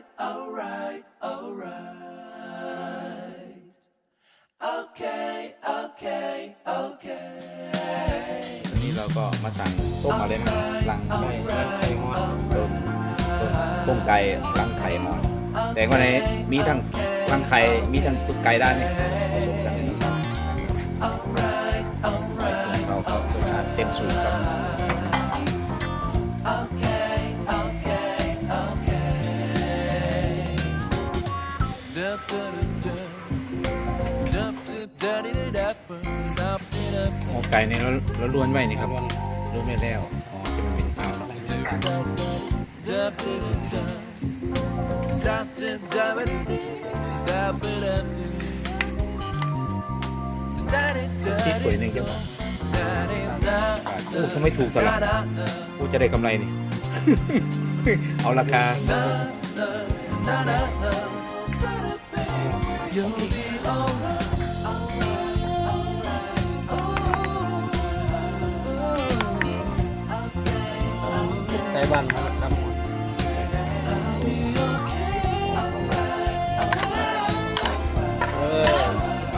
right, all right, all right. Okay, okay, okay. วันนี้เราก็มาสั่งต้มมาเลยนะรังไก่ไข่หอนต้มต้มต้มไก่รังไข่หอนแต่ว่าในมีทั้งรังไข่มีทั้งตุ๊กไก่ด้านนี้ผสมกันในนี้เราก็รสชาติเต็มสูตรครับ มกไก่เนี่ยเราเราล้วนไว้นี่ครับล้วนไว้แล้วอ๋อจะมันเป็นข้าวเนาะ dup, dup, dup. Dup, dup, dup-a-dee, dup-a-dup-doo. ที่สวยหนึ่งจังหวะ Da-di-da-da, โอ้ทำไมถูกตลาด da-da-da. กูจะได้กำไรนี่ เอาราคา You'll be alright. ไต้หวันครับเออ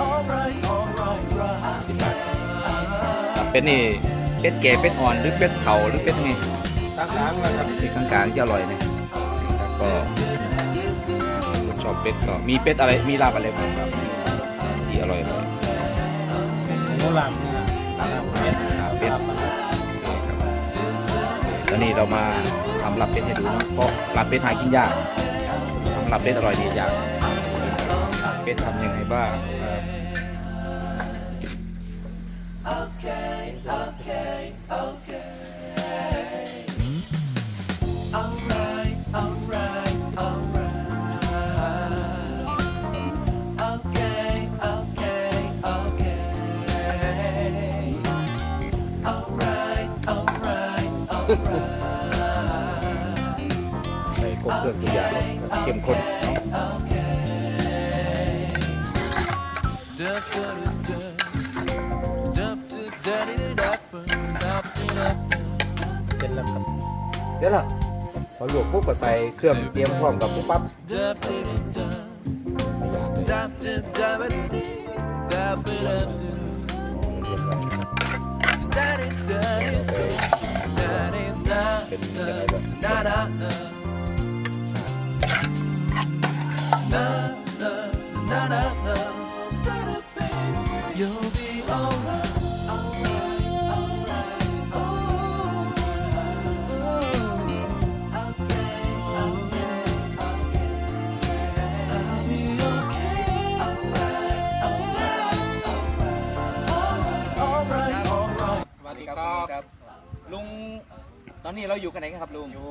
Alright, alright, right. สิบบาทครับเป็ดนี่เป็ดแก่เป็ดอ่อนหรือเป็ดเผาหรือเป็ดไงตั้งร้านแล้วครับเป็ดกลางๆจะอร่อยนะนะครับก็ คนชอบเป็ดก็มีเป็ดอะไรมีลาบอะไรบ้างครับที่อร่อยอร่อยโนลามเนี่ยลาบเป็ดลาบเป็ดลาบมันแล้วนี่เรามาทำลาบเป็ดให้ดูเนอะเพราะลาบเป็ดหากินยากทำลาบเป็ดอร่อยดียากเป็ดทำยังไงบ้าง ใส่ครบเครื่องทุกอย่างเข้มข้นเสร็จแล้วครับเสร็จแล้วพอหลวกปุ๊บก็ใส่เครื่องเตรียมพร้อมกับปุ๊บปั๊บไม่ยาก เป็นยังไงบ้าง ตอนนี้เราอยู่กันไหนกันครับลุงอยู่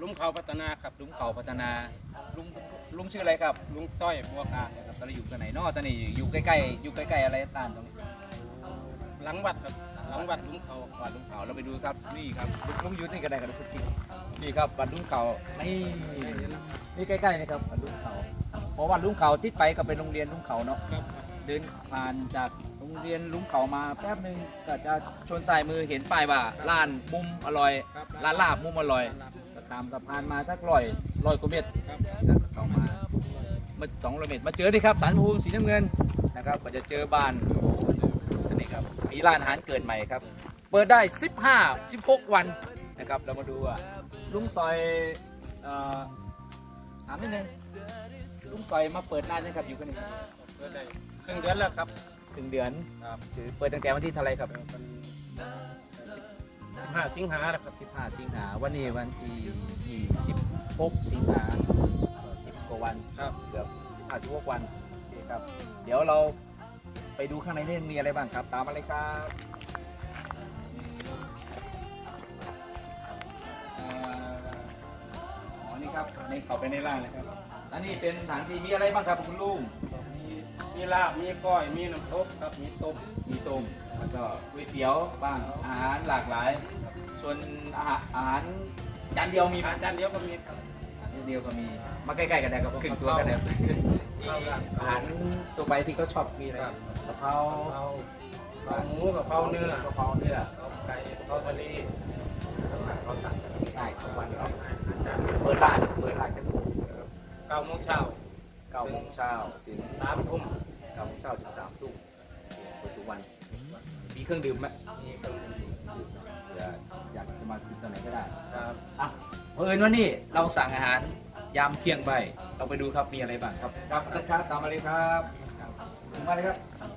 ลุ่มเขาพัฒนาครับลุงเขาพัฒนาลุงลุงชื่ออะไรครับลุงสร้อยบัวกลางครับตอนนี้อยู่กันไหนเนอะตอนนี้อยู่ใกล้ๆอยู่ใกล้ๆอะไรต่างตรงนี้หลังวัดครับหลังวัดลุงเขาวัดลุงเขาเราไปดูครับนี่ครับลุงอยู่ที่กันไหนกันทุกทีนี่ครับวัดลุงเขานี่นี่ใกล้ๆนี่ครับวัดลุงเขาเพราะวัดลุงเขาที่ไปก็เป็นโรงเรียนลุงเขาเนาะครับเดินผ่านจากโรง เรียนลุงเขามาแป๊บหนึ่งก็จะชนสายมือเห็นป้ายว่าร้านมุมอร่อยครับร้านลาบมุมอร่อยก็ตามสะพานมาสักร้อยร้อยกว่าเมตรครับก็เข้ามามาสองร้อยเมตรมาเจอนี่ครับสารภูมิสีน้ำเงินนะครับก็จะเจอบ้านอันนี้ครับมีร้านอาหารเกิดใหม่ครับ เปิดได้ 15 16 วันนะครับเรามาดูว่าลุงซอยเอ่อถามนิดนึงลุงซอยมาเปิดร้านนะครับอยู่กันนี่เปิดได้ครึ่งเดือนแล้วครับ ถึงเดือนครับคือเปิดตั้งแต่วันที่เท่าไหรครับเป็นห้าสิงหาแล้วครับ15สิงหาวันนี้วันที่26สิงหา10กว่าวันครับเกือบ15 16วันโอเคครับ เดี๋ยวเราไปดูข้างในนี่มีอะไรบ้างครับ ตามมาเลยครับเอ่ออ๋อนี่ครับนี่เข้าไปในร้านเลยครับอันนี้เป็นสถานที่มีอะไรบ้างครับคุณลุง มีมีลาบ มีก้อย มีน้ำตกครับ มีต้มมีต้มแล้วก็ก๋วยเตี๋ยวบ้างอาหารหลากหลาย ส่วนอาหารอาหารจานเดียวมีไหมอาจารย์เดียวก็มีครับจานเดียวก็มีมาใกล้ๆกันได้ครับครึ่งตัวกันได้ข้าวราดอาหารตัวไปที่เขาชอบมีอะไรครับกะเพราเอาเอาหมูกับเอาเนื้อกะเพราเนื้อเอาไก่เอาทะเลสำหรับเขาสั่งง่ายๆทุกวันเอาเนาะอาจารย์เปิดร้านเปิดร้านจะก้าโมงเช้าเก้าโมงเช้าถึงสามทุ่ม เก้าโมงเช้าถึงสามทุ่มเปิดทุกวันมีเครื่องดื่มไหมมีเครื่องดื่มเผื่ออยากจะมากินตอนไหนก็ได้ ครับอะเผอิญว่านี่เราสั่งอาหารยามเที่ยงไปเราไปดูครับมีอะไรบ้างครับครับครับตามมาเลยครับครับมาเลยครับครับ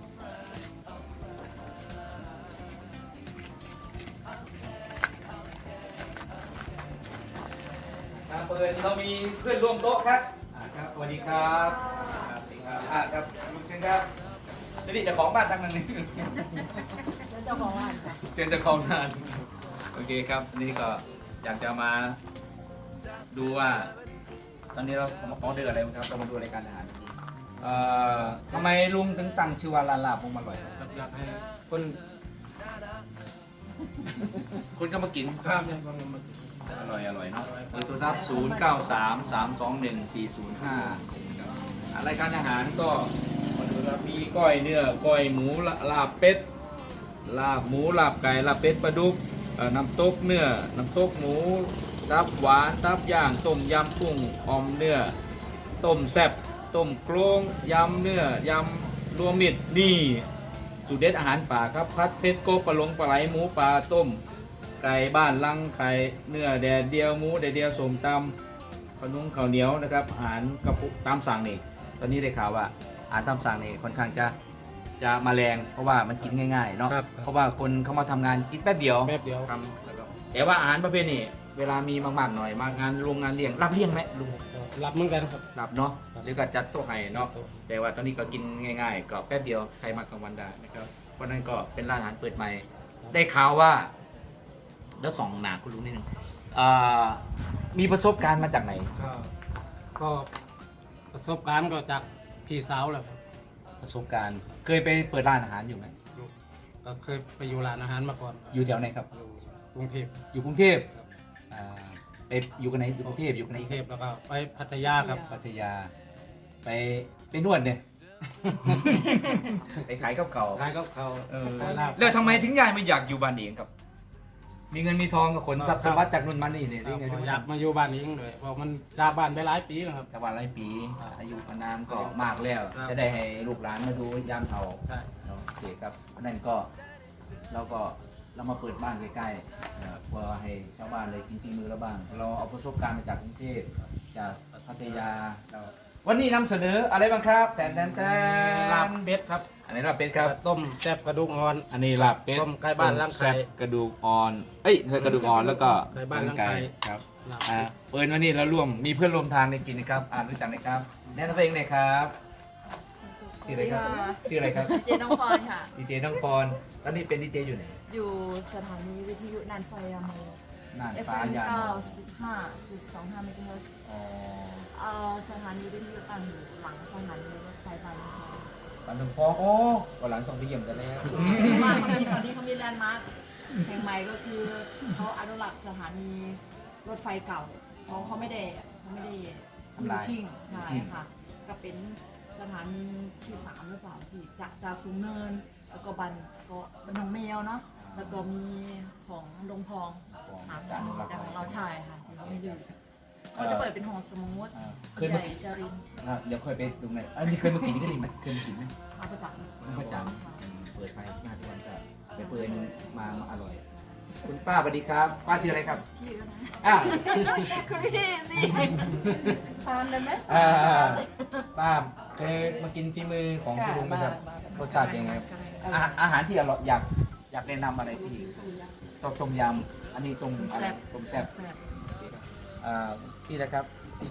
เปิดเรามีเพื่อนร่วมโต๊ะครับอ่าครับสวัสดีครับ ครับสวัสดีครับอ่าครับ ลุงเชิญครับนี่เจ้าของบ้านตั้งนั้นนี่เจ้าของร้านค่ะเจนเจ้าของงานโอเคครับนี่ก็อยากจะมาดูว่า ตอนนี้เราออเดอร์อะไรบ้างครับเรามาดูรายการอาหารเอ่อทำไมลุงถึงตั้งชื่อว่าลาลาบมุมอร่อยครับอยากให้คนคุณก็มากินข้ามยังต้องมาอร่อยอร่อยเนาะเบอร์โทรศัพท์0 9 3 3 2 1 4 0 5รายการอาหารก็ มาดูครับมีก้อยเนื้อก้อยหมูลาบเป็ดลาบหมูลาบไก่ลาบเป็ดปลาดุกน้ำตกเนื้อน้ำตกหมูตับหวานตับย่างต้มยำกุ้งออมเนื้อต้มแซ่บต้มโครงยำเนื้อยำรวมมิตรนี่สูตรเด็ดอาหารป่าครับพัดเพชรโกบปลาหลงปลาไหลหมูปลาต้ม ไก่บ้านลังไข่เนื้อแดดเดียวหมูแดดเดียวสมตำขนมข้าวเหนียวนะครับอาหารกระปุกตามสั่งนี่ตอนนี้ได้ข่าวว่า อาหารตามสั่งนี่ค่อนข้างจะจะมาแรง เพราะว่ามันกินง่ายๆเนาะครับ เพราะว่าคนเขามาทำงานกินแป๊บเดียวแป๊บเดียวทำแล้วก็แต่ว่าอาหารประเภทนี้เวลามีมากๆหน่อยมางานโรงงานเลี้ยงรับเลี้ยงไหมลุงรับเหมือนกันครับ รับเนาะครับ หรือก็จัดโต๊ะให้เนาะ แต่ว่าตอนนี้ก็กินง่ายๆ ก็แป๊บเดียวใครมากลางวันได้นะครับวันนั้นก็เป็นร้านอาหารเปิดใหม่ ได้ข่าวว่า แล้วสองหนาคุณลุงนิดนึงเอ่อมีประสบการณ์มาจากไหน ก็ก็ประสบการณ์ก็จาก พี่สาวแหละครับประสบการณ์ เคยไปเปิดร้านอาหารอยู่ไหมก็เคยไปอยู่ร้านอาหารมาก่อนอยู่แถวไหนครับ อยู่กรุงเทพอยู่กรุงเทพอ่าไปอยู่กันไหนอยู่กรุงเทพอยู่กันกไหนรุงเทพแล้วก็ไปพัทยาครับ พัทยา ไปไปนวดเนี่ยไปขายกับเขาขายกับเขาเออขายลาบแล้วทำไมถึงย้ายมาอยากอยู่บ้านเองครับ มีเงินมีทองกับคนทรัพย์คสรับมบัติจากนู่นมานี่เนี่ยครัได้บไงก็ทุกอยากคนมาอยู่บ้านนี้เลยเพราะมันจากบ้านไปหลายปีแล้วครับ แต่วันหลายปี ครับ อายุพนามก็มากแล้วครับจะได้ให้ลูกหลานมาดูยามเฒ่า ใช่ โอเคครับนั่นก็เราก็เรามาเปิดบ้านใกล้ๆนะครับเพื่อให้ชาวบ้านเลยกินฝีมือเราบ้าง เราเอาประสบการณ์มาจากกรุงเทพจากพัทยาเราวันนี้นำเสนออะไรบ้างครับ แสนแตนแตนลาบเป็ดครับ อันนี้ลาบเป็ดครับ ต้มแซ่บกระดูกอ่อน อันนี้ลาบเป็ดต้มไก่บ้านล้างไข่แซ่บกระดูกอ่อน เอ้ยกระดูกอ่อนแล้วก็ไก่บ้านล้างไข่ครับลาบอ่าเปิดวันนี้เราร่วมมีเพื่อนร่วมทางในกินนะครับ อ่านรู้จักไหมครับ แนะนำตัวเองหน่อยครับ ชื่ออะไรครับ ชื่ออะไรครับเจน้องพรค่ะ ดีเจน้องพรตอนนี้เป็นดีเจอยู่ไหนอยู่สถานีวิทยุนันไฟยาโมน่าน FM ฟ้ายาน95.25เมกะเฮิรตซ์อ๋อ เอ่อสถานีวิทยุตั้งอยู่หลังสถานีรถไฟบางนา ปันถึงพองโอ้ก็หลังต้องไปเยี่ยมกันแล้วเพราะว่าเขามีตอนนี้เขามีแลนด์มาร์คแห่งใหม่ก็คือเขาอนุรักษ์สถานีรถไฟเก่าเขาเขาไม่ได้เขาไม่ได้ลืมทิ้งใช่ค่ะ ก็เป็นสถานีที่สามหรือเปล่าที่จากจากสูงเนิน แล้วก็บันก็บันหนองแมวเนาะแล้วก็มีของดงพองของสามการอนุรักษ์แต่ของเราใช่ค่ะที่เราไม่ลืม เขาจะเปิดเป็นหอสมูทอ่าเคใหยมาญ่จารินอ่าเดี๋ยวค่อยไปตรงไหนอันนี้เคยมากินนี่ก็ดีไหมเคยมากินไหมเอาประจักษ์ไม่ประจำเปิดไฟหน้าทุกวันก็ไปเปิดมามาอร่อย คุณป้าสวัสดีครับ ป้าชื่ออะไรครับพี่ก็นะอ่า คุณพี่สิทานได้ไหมอ่าป้าเคยมากินฝีมือของคุณลุงไหมครับรสชาติเป็นไงครับอาหารอาหารที่อร่อยอยากอยากแนะนำอะไรที่ต้มต้มยำอันนี้ต้มอะไรต้มแซ่บแซ่บ อ่าที่อะไรครับที่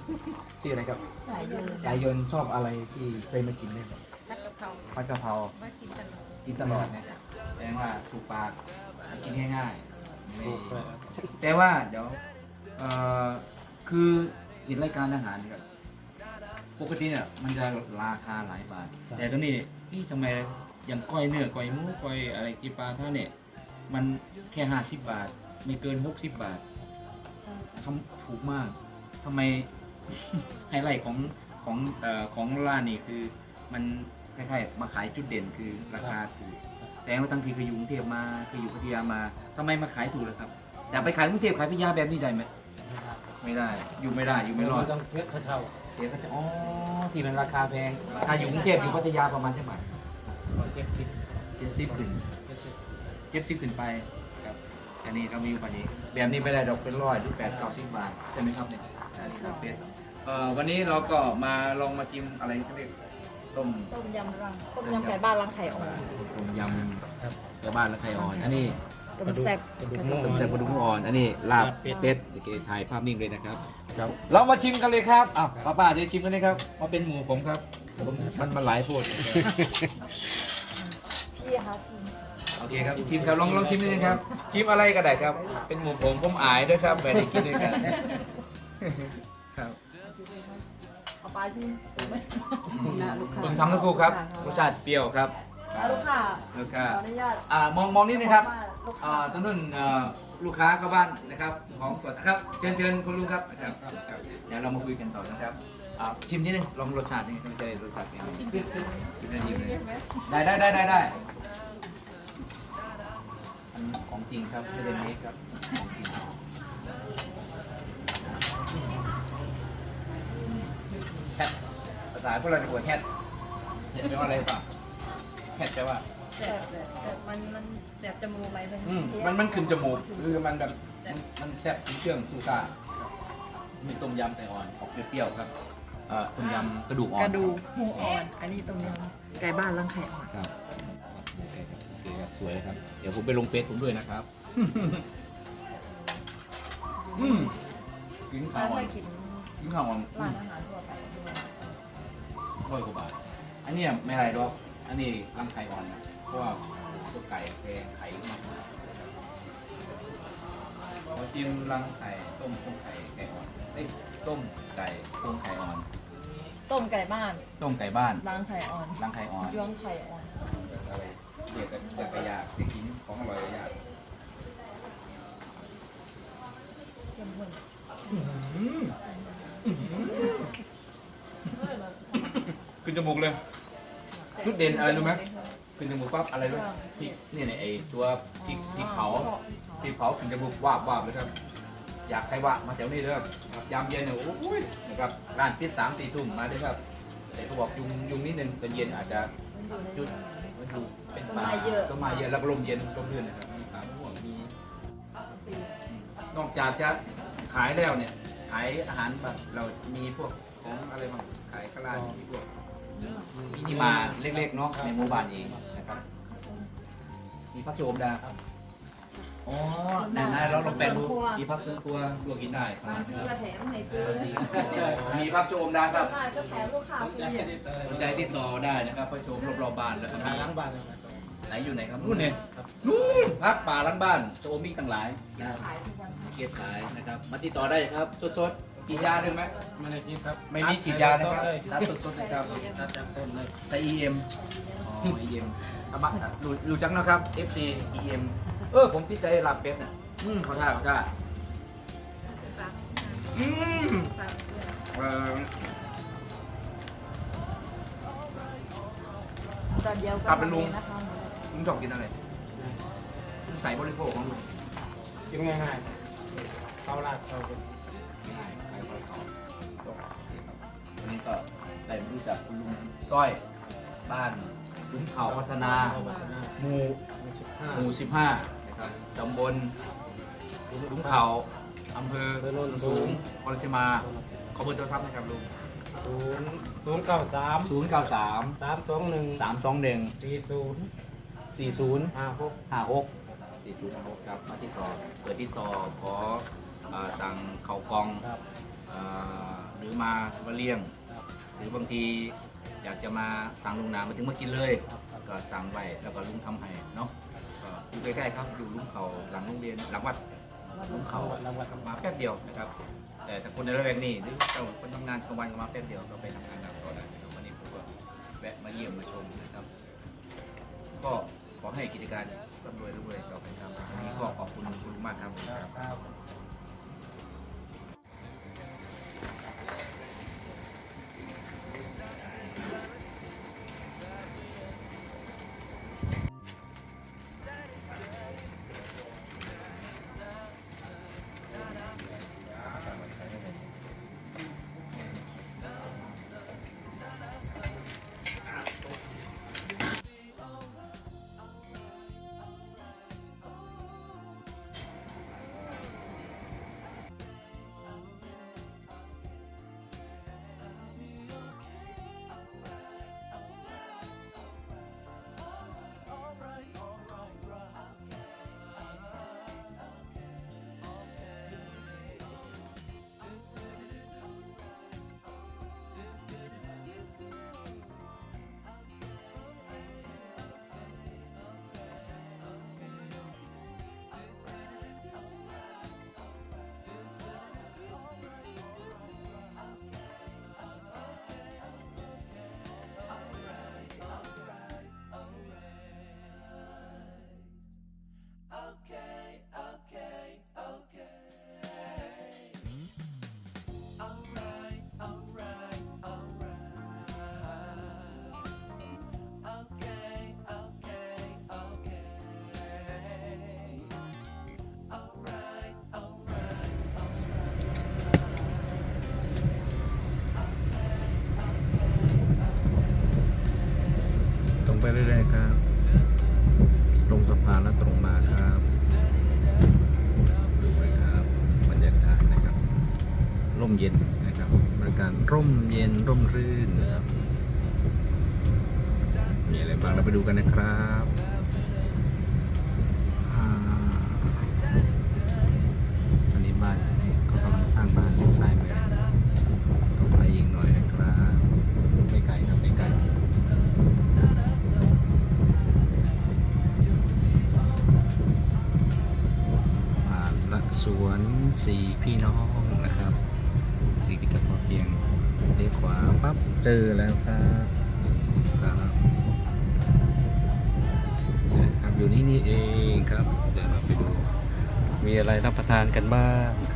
ชื่ออะไรครับสายยืนยายยนต์ชอบอะไรที่เคยมากินไหมครับนักกะเพราผัดกะเพราไม่กินตลอดกินตลอดเนี่ยแปลว่าถูกปากกินง่ายๆนี่ถูกเลยแต่ว่าเดี๋ยวเอ่อคือเห็นรายการอาหารเนี่ยปกติเนี่ยมันจะราคาหลายบาท แต่ตอนนี้นี่ทำไมอย่างก้อยเนื้อก้อยหมูก้อยอะไรกีปลาเท่าเนี่ยมันแค่ห้าสิบบาท ไม่เกินหกสิบบาท ทำถูกมากทำไมไฮไลท์ของของเอ่อของร้านนี่คือ มันคล้ายๆมาขายจุดเด่นคือราคาถูกแสดงว่าตั้งทีเคยอยู่กรุงเทพมาเคยอยู่พัทยามาทำไมมาขายถูกล่ะครับอยากไปขายกรุงเทพขายพัทยาแบบนี้ได้ไหมไม่ได้ไไม่ได้อยู่ไม่ได้อยู่ไม่รอดต้องเทียบเท่าเสียก็จะอ๋อที่มันราคาแพงถ้าอยู่กรุงเทพอยู่พัทยาประมาณเท่าไหร่ๆเจ็ดสิบเจ็ดสิบขึ้นเจ็ดสิบเจ็ดสิบขึ้นไปครับ อันนี้เรามีอยู่ปันนี้ แบบนี้ไม่ได้ดอกเป็นร้อยหรือแปดเก้าสิบบาทใช่ไหมครับเนี่ยอันนี้ครับเป็ดเอ่อวันนี้เราก็มาลองมาชิมอะไรเขาเรียกต้มต้มยำรังต้มยำไก่บ้านรังไข่อ่อนต้มยำกระบ้านและไข่อ่อน อันนี้ต้มแซ่บกระดูกหมู ต้มแซ่บกระดูกหมูอ่อน อันนี้ลาบลาบเป็ดเป็ดโอเคถ่ายภาพนิ่งเลยนะครับครับเรามาชิมกันเลยครับอ้าวป้าป้าจะชิมกันเลยครับมาเป็นหมูผมครับผมมันมันหลายโพด พี่ฮาชิมโอ เคครับชิมครับลองลองชิมนิดนึงครับชิมอะไรก็ได้ครับ เป็นหมูผมผมอายด้วยครับไม่ได้กินด้วยกันครับเอาปลาชิมไหมนะลูกค้าเพิ่งทำทั้งคู่ครับรสชาติเปรี้ยวครับอะลูกค้าลูกค้าขออนุญาตอ่ามองมองนิดนึงครับลูกอ่าค้าตอนนู้นเอ่อลูกค้าเข้าบ้านนะครับของสวนนะครับเชิญเชิญคุณลุงครับนะครับครับเดี๋ยวเรามาคุยกันต่อนะครับอ่าชิมนิดนึงลองรสชาตินี่จะได้รสชาติเป็นยังไงชิมได้ดีเลยได้ได้ได้ได้ได้ อันนี้ของจริงครับไม่ได้เมคครับของจริงแฮทภาษาพวกเราจะบอกแฮทแฮทแปลว่าอะไรป่ะแฮทแปลว่าแสบแสบมันมันแสบจมูกไหมเพื่อนอืมมันมันขึ้นจมูกคือมันแบบมันมันแซ่บถึงเครื่องซูซ่ามีต้มยำไก่อ่อนออกเปรี้ยวๆครับเอ่อต้มยำกระดูกอ่อนกระดูกหมูอ่อน อันนี้ต้มยำไก่บ้านรังไข่อ่อนครับ สวยครับ เดี๋ยวผมไปลงเฟซผมด้วยนะครับ อืมกินข้าถ้าวอ่อไม่นกินกินข้าวอ่อนร้านอาหารทั่วไปด้วยร้อยกว่าบาท อันเนี้ยไม่ไรหรอก อันนี้รังไข่อ่อนนะ เพราะว่าตัวไก่แพงไข่มากขอชิมรังไข่ต้มต้มไข่ไก่อ่อนเอ้ยต้มไก่ต้มไข่อ่อน ต้มไก่บ้านต้มไก่บ้านรังไข่อ่อนรังไข่อ่อนยวงไข่อ่อนอะไร เกี่ยวกับอยากะยากจะกินของอร่อยกระยากเข้มข้นขึ้นจมูกเลยจุดเด่นอะไรรู้ไหมขึ้นจมูกปั๊บอะไรรู้พริกนี่เนี่ยไอตัวพริกพริกเผาพริกเผาขึ้นจมูกวาบวาบเลยครับ อยากใครว่ามาแถวนี้เด้อครับยามเย็นเนี่ยโอ้ยนะครับร้านปิดสามสี่ทุ่มมาด้วยครับแต่เขาบอกยุงยุงนิดนึงตอนเย็นอาจจะจุด มันดูเป็นป่าต้นไม้เยอะแล้วก็ลมเย็นลมเรื่นนะครับมีป่าม่วงมีนอกจากจะขายแล้วเนี่ย ขายอาหารแบบเรามีพวกของอะไรบ้างขายข้าวราดมีพวกมินิมาร์ทเล็กๆเนาะในหมู่บ้านเองนะครับมีพักโจมดาครับ อ๋อไหนๆเราลองแปลงดูมีพักเครื่องครัวลวกกินได้ประบามาณงทีนี้คก็รับแถมให้ซื้อมีพักโจมดาครับร้านก็แถมลูกค้าฟรีอะสนใจติดต่อได้นะครับพักโจมรอบๆบ้านแล้วก็มีล้างบ้านเลยนะไหนอยู่ไหนครับนู่นเนี่ยนู่นพักป่าหลังบ้านโจมีตั้งหลายนะขายทุกวันเก็บขายนะครับมาติดต่อได้ครับสดๆกินยาได้ไหม ไม่ได้กินครับไม่มีฉีดยานะครับเลยตัดสดๆนะครับตัดจากต้นเลยใส่ EM อ๋อ EM อามารู้รู้จักนะครับ FC EM เออผมติดใจลาบเป็ดน่ะอืมเขาท่าเขาท่าอืมฝากด้วยเออตอนเดียวก็กลับเป็นลุงนะคะลุงชอบกินอะไรใส่บริโภคของลุงกินง่ายๆข้าวราดข้าวเป็นง่ายๆขายของเขาโอเคครับวันนี้ก็ได้มารู้จักคุณลุงก้อยบ้านลุงเขาพัฒนาข้าวพัฒนาหมู่มีสิบห้า ตำบลลุงเขาอำเภอโนนสูงพรสิมา ขอเบอร์โทรศัพท์นะครับลุงศูนย์ศูนย์เก้าสาม0 9 3สามสองหนึ่ง3 2 1สี่ศูนย์4 0ห้าหก5 6 4 0 5 6ครับมาติดต่อเปิดติดต่อขอเอ่อสั่งเข่าวกล่อง ครับเอ่อหรือมามาเลี้ยงครับหรือบางทีอยากจะมาสั่งลุงนามาถึงมากินเลย ครับครับก็สั่งไว้แล้วก็ลุงทำให้เนาะก็ อยู่ใกล้ๆครับอยู่ลุงเขาหลังโรงเรียนหลังวัดลุงเขาหลังวัดครับมาแป๊บเดียวนะครับ แต่ถ้าคนในระแวกนี้หรือเจ้าคนทำงานกลางวันก็มาแป๊บเดียวก็ไปทำงานหนักต่อได้นะครับวันนี้ผมก็แวะมาเยี่ยมมาชมนะครับ ก็ขอให้กิจการร่ำรวยรวยต่อไปครับวันนี้ก็ขอบคุณคุณมากครับ ไปเรื่อยๆครับตรงสะพานแล้วตรงมาครับดูนะครับบรรยากาศนะครับ ร่มเย็นนะครับบรรยากาศร่มเย็นร่มรื่นนะครับมีอะไรบ้างเราไปดูกันนะครับ สี่พี่น้องนะครับสีกิจพอเพียงเลี้ยวขวาปั๊บเจอแล้วครับครับครับอยู่นี่นี่เองครับ เดี๋ยวเราไปดู มีอะไรรับประทานกันบ้างครับ